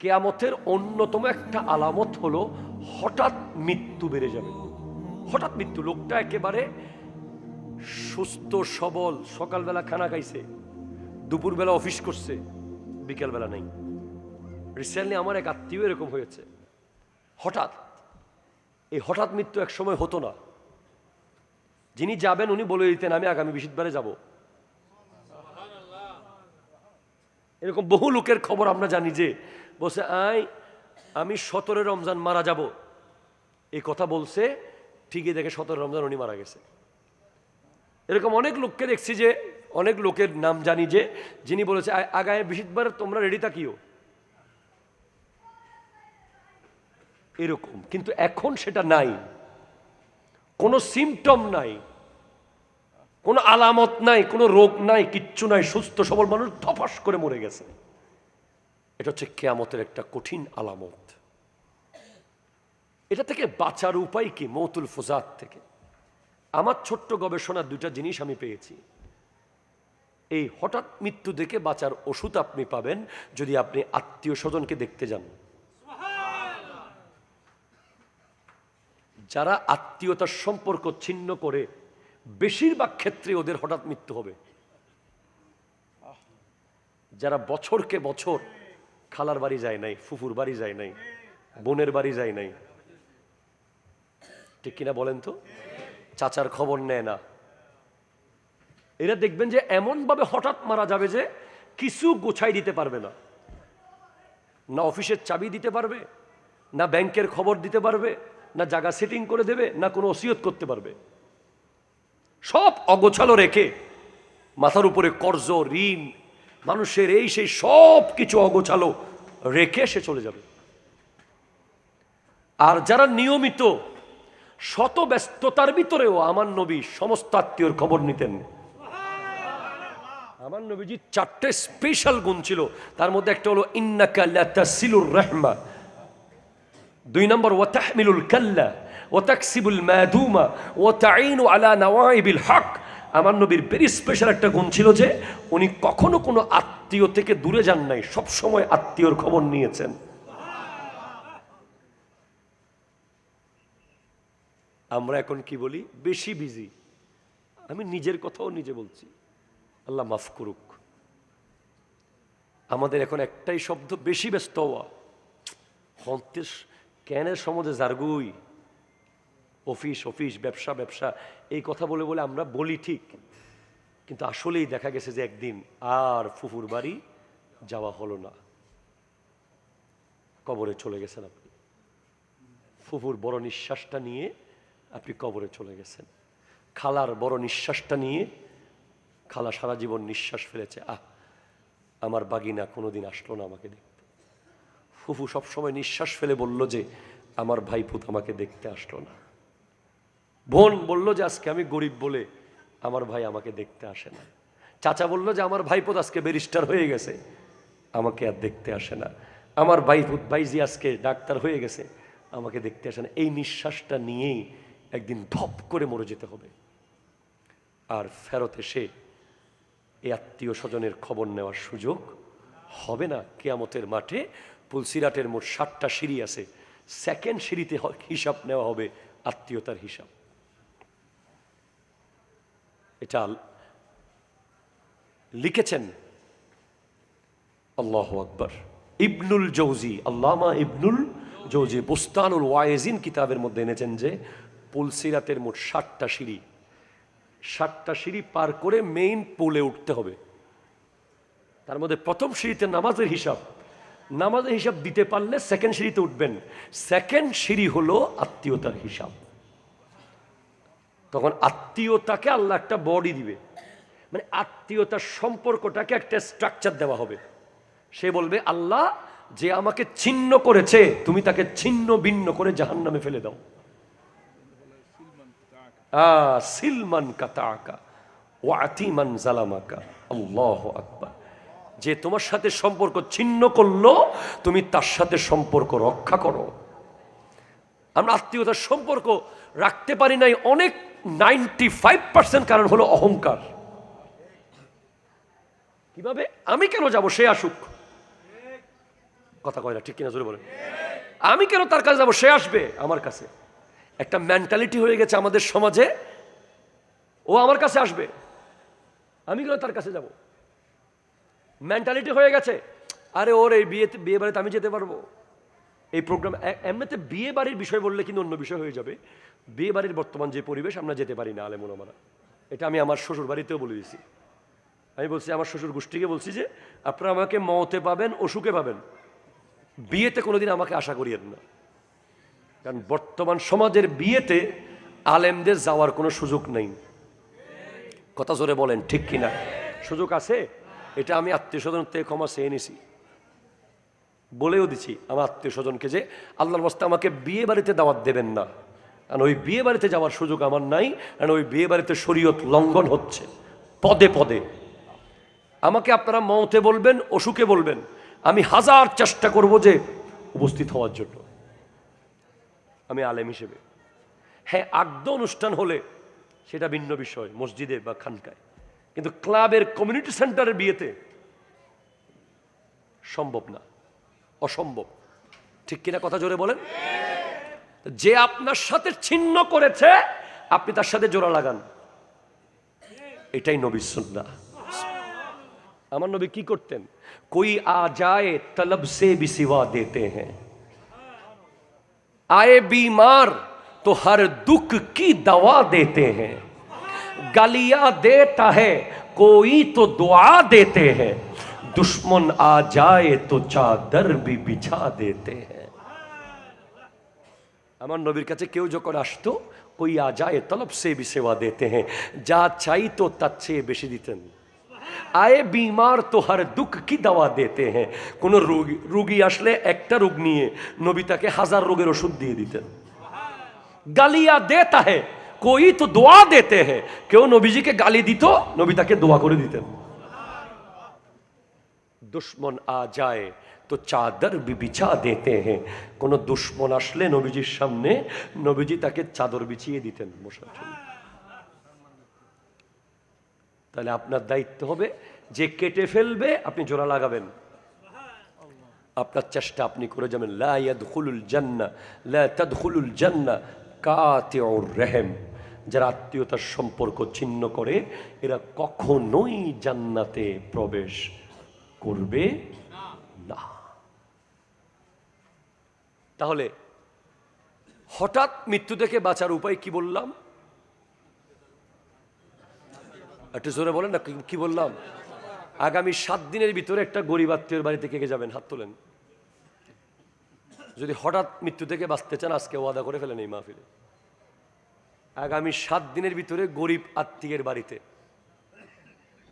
কেয়ামতের অন্যতম একটা আলামত হলো হঠাৎ মৃত্যু বেড়ে যাবে। হঠাৎ মৃত্যু, লোকটা একেবারে সুস্থ, সবল, সকালবেলা খানা খাইছে, দুপুরবেলা অফিস করছে, বিকেলবেলা নেই। রিসেন্টলি আমার এক আত্মীয় এরকম হয়েছে। হঠাৎ, এই হঠাৎ মৃত্যু এক সময় হতো না। যিনি যাবেন উনি বলে দিতেন, আমি আগামী বৃহস্পতিবারে যাব। এরকম বহু লোকের খবর আমরা জানি যে বলছে আই আমি সতেরো রমজান মারা যাব। এই কথা বলছে, ঠিকই দেখে সতেরো রমজান উনি মারা গেছে। এরকম অনেক লোককে দেখছি যে, অনেক লোকের নাম জানি যে, যিনি বলেছে "আ- আগামী বৃহস্পতিবার তোমরা রেডি থাকিও। এরকম, কিন্তু এখন সেটা নাই। কোনো সিমটম নাই। কোনো আলামত নাই, কোনো রোগ নাই, কিচ্ছু নাই। সুস্থ, সবল মানুষ ধপাস করে মরে গেছে। এটা হচ্ছে কেয়ামতের একটা কঠিন আলামত। এটা থেকে বাঁচার উপায় কি মৌতুল ফুজাত থেকে? আমার ছোট্ট গবেষণার দুইটা জিনিস আমি পেয়েছি। এই হঠাৎ মৃত্যু দেখে বাঁচার ওষুধ আপনি পাবেন যদি আপনি আত্মীয় স্বজনকে দেখতে যান। যারা আত্মীয়তার সম্পর্ক ছিন্ন করে, বেশিরভাগ ক্ষেত্রে ওদের হঠাৎ মৃত্যু হবে। যারা বছরকে বছর খালার বাড়ি যায় নাই, ফুফুর বাড়ি যায় নাই, বোনের বাড়ি যায় নাই। ঠিক কিনা বলেন তো? চাচার খবর নেয় না। এরা দেখবেন যে এমনভাবে হঠাৎ মারা যাবে যে কিছু গোছাই দিতে পারবে না। না অফিসের চাবি দিতে পারবে, না ব্যাংকের খবর দিতে পারবে, না জায়গা সেটিং করে দেবে, না কোনো ওসিয়ত করতে পারবে। সব অগোছালো রেখে মাথার উপরে কর্জ, ঋণ মানুষের এই সেই সব কিছু অগোছালো, রেখে সে চলে যাবে। আর যারা নিয়মিত শত ব্যস্ততার ভিতরেও আমার নবী সমস্ত আত্মীয়র খবর নিতেন। আমার নবীজি চারটে স্পেশাল গুণ ছিল। তার মধ্যে একটা হলো, ইন্নাকা লাতাসিলুর রহমা। দুই নম্বর, ওয়াতাহমিলুল কাল্লা। ওয়াতাকসিবুল মাদুমা। ওয়াতাইনু আলা নওয়াইবিল হক। আমার নবীর ভেরি স্পেশাল একটা গুণ ছিল যে, উনি কখনো কোনো আত্মীয় থেকে দূরে যান নাই, সবসময় আত্মীয়র খবর নিয়েছেন। আমরা এখন কি বলি? বেশি বিজি আমি নিজের কথাও নিজে বলছি। আল্লাহ মাফ করুক। আমাদের এখন একটাই শব্দ, বেশি ব্যস্ত হওয়া। হন্তের ক্যানের সম্বন্ধে জারগুই? অফিস অফিস, ব্যবসা ব্যবসা, এই কথা বলে বলে আমরা বলি ঠিক। কিন্তু আসলেই দেখা গেছে যে একদিন আর ফুফুর বাড়ি যাওয়া হলো না। কবরে চলে গেছেন আপনি। ফুফুর বড় নিঃশ্বাসটা নিয়ে আপনি কবরে চলে গেছেন। খালার বড় নিঃশ্বাসটা নিয়ে খালা সারা জীবন নিঃশ্বাস ফেলেছে, আহ, আমার বাগিনা কোনোদিন আসলো না আমাকে দেখতে। ফুফু সবসময় নিঃশ্বাস ফেলে বলল যে, আমার ভাইপুত আমাকে দেখতে আসলো না। বোন বলল যে আজকে আমি গরিব বলে আমার ভাই আমাকে দেখতে আসে না। চাচা বলল যে আমার ভাইপুত আজকে ব্যারিস্টার হয়ে গেছে, আমাকে আর দেখতে আসে না। আমার ভাইপুত ভাইজি আজকে ডাক্তার হয়ে গেছে, আমাকে দেখতে আসে না। এই নিঃশ্বাসটা নিয়েই একদিন ধপ করে মরে যেতে হবে। আর ফেরত এসে এই আত্মীয় স্বজনের খবর নেওয়ার সুযোগ হবে না। কেয়ামতের মাঠে পুলসিরাটের মোট ষাটটা সিঁড়ি আছে। সেকেন্ড সিঁড়িতে হিসাব নেওয়া হবে, আত্মীয়তার হিসাব। এটা লিখেছেন আল্লাহ আকবর। ইবনুল জৌজি আল্লামা ইবনুল জৌজি বুস্তানুল ওয়াইজিন কিতাবের মধ্যে এনেছেন যে পুলসিরাতের মোট ষাটটা সিঁড়ি ষাটটা সিঁড়ি পার করে মেইন পোলে উঠতে হবে। তার মধ্যে প্রথম সিঁড়িতে নামাজের হিসাব। নামাজের হিসাব দিতে পারলে সেকেন্ড সিঁড়িতে উঠবেন। সেকেন্ড সিঁড়ি হলো আত্মীয়তার হিসাব। তখন আত্মীয়তাকে আল্লাহ একটা বডি দিবে। মানে আত্মীয়তার সম্পর্কটাকে একটা স্ট্রাকচার দেওয়া হবে। সে বলবে, আল্লাহ, যে আমাকে ছিন্ন করেছে, তুমি তাকে ছিন্ন ভিন্ন করে জাহান নামে ফেলে দাও। সিলমান কাতাকা ওয়াতিমান জালামাকা। আল্লাহ আকবার। যে তোমার সাথে সম্পর্ক ছিন্ন করল, তুমি তার সাথে সম্পর্ক রক্ষা করো। আমরা আত্মীয়তার সম্পর্ক রাখতে পারি নাই অনেক নাইনটি ফাইভ পার্সেন্ট কারণ হলো অহংকার। কীভাবে? আমি কেন যাব? সে আসুক। কথা কয় না, ঠিক কিনা? জোরে বলেন। আমি কেন তার কাছে যাব? সে আসবে আমার কাছে। একটা মেন্টালিটি হয়ে গেছে আমাদের সমাজে। ও আমার কাছে আসবে। আমি কেন তার কাছে যাব? মেন্টালিটি হয়ে গেছে। আরে ওর এই বিয়েতে বিয়ে বাড়িতে আমি যেতে পারব। এই প্রোগ্রাম এমনিতে বিয়ে বাড়ির বিষয় বললে কিন্তু অন্য বিষয় হয়ে যাবে। বিয়ে বাড়ির বর্তমান যে পরিবেশ, আমরা যেতে পারি না আলেমন আমরা এটা আমি আমার শ্বশুর বাড়িতেও বলে দিয়েছি আমি বলছি, আমার শ্বশুর গোষ্ঠীকে বলছি যে, আপনারা আমাকে মতে পাবেন, অসুখে পাবেন। বিয়েতে কোনোদিন আমাকে আশা করিয়েন না। কারণ বর্তমান সমাজের বিয়েতে আলেমদের যাওয়ার কোনো সুযোগ নেই। কথা জোরে বলেন, ঠিক কিনা? সুযোগ আছে? এটা আমি আত্মীয় স্বজন থেকে ক্ষমা চেয়ে নিছি। বলেও দিছি আমার আত্মীয় স্বজনকে যে, আল্লাহর বস্তা আমাকে বিয়ে বাড়িতে দাওয়াত দেবেন না। কারণ ওই বিয়ে বাড়িতে যাওয়ার সুযোগ আমার নাই, কারণ ওই বিয়ে বাড়িতে শরীয়ত লঙ্ঘন হচ্ছে। পদে পদে। আমাকে আপনারা মতে বলবেন, অসুখে বলবেন। আমি হাজার চেষ্টা করব যে উপস্থিত হওয়ার জন্য। আমি আলেম হিসেবে। হ্যাঁ আগ্ধ অনুষ্ঠান হলে সেটা ভিন্ন বিষয়, মসজিদে বা খানকায়। কিন্তু ক্লাবের কমিউনিটি সেন্টারের বিয়েতে সম্ভব না। অসম্ভব। ঠিক কিনা কথা জোরে বলেন? যে আপনার সাথে ছিন্ন করেছে, আপনি তার সাথে জোড়া লাগান। এটাই নবী সুন্না আমার নবী কি করতেন? কই আ যায় তলব সে বি দেতে হ্যাঁ। আয়ে বিমার তো হর দুঃখ কি দওয়া দেতে হ্যাঁ। গালিয়া দেতা হ্যাঁ কই তো দোয়া দেতে হ্যাঁ। दुश्मन आ जाए तो चादर भी बिछा देते हैं আমার নবীর কাছে কেউ যখন আসতো কই আ যায় তলব সে বি সেবা দেতে হ্যাঁ যা চাইতো তার চেয়ে বেশি দিতেন আয়ে বিমার তো হার দুঃখ কি দাওয়া দেতে হ্যাঁ কোনো রোগী রুগী আসলে একটা রোগ নিয়ে নবী তাকে হাজার রোগের ওষুধ দিয়ে দিতেন গালিয়া দেতা है कोई तो দোয়া দেতে हैं কেউ নবীজিকে গালি দিত নবী তাকে দোয়া করে দিতেন দুশ্মন আ যায়, তো চাদর বিছা দেতে हैं কোনো দুশ্মন আসলে নবীজির সামনে, নবীজি তাকে চাদর বিছিয়ে দিতেন জন্য। তাহলে আপনার দায়িত্ব হবে, যে কেটে ফেলবে, আপনি জোড়া লাগাবেন। আপনার চেষ্টা আপনি করে যাবেন। রহম। যারা আত্মীয়তার সম্পর্ক ছিন্ন করে, এরা কখনোই জান্নাতে প্রবেশ করবে না। তাহলে হঠাৎ মৃত্যু থেকে বাঁচার উপায় কি বললাম? একটু জোরে বলেন না, কি- বললাম? আগামী সাত দিনের ভিতরে একটা গরিব আত্মীয়ের বাড়িতে কে যাবেন? হাত তোলেন। যদি হঠাৎ মৃত্যু থেকে বাঁচতে চান, আজকে ওয়াদা করে ফেলেন এই মাহফিলে। আগামী সাত দিনের ভিতরে গরিব আত্মীয়ের বাড়িতে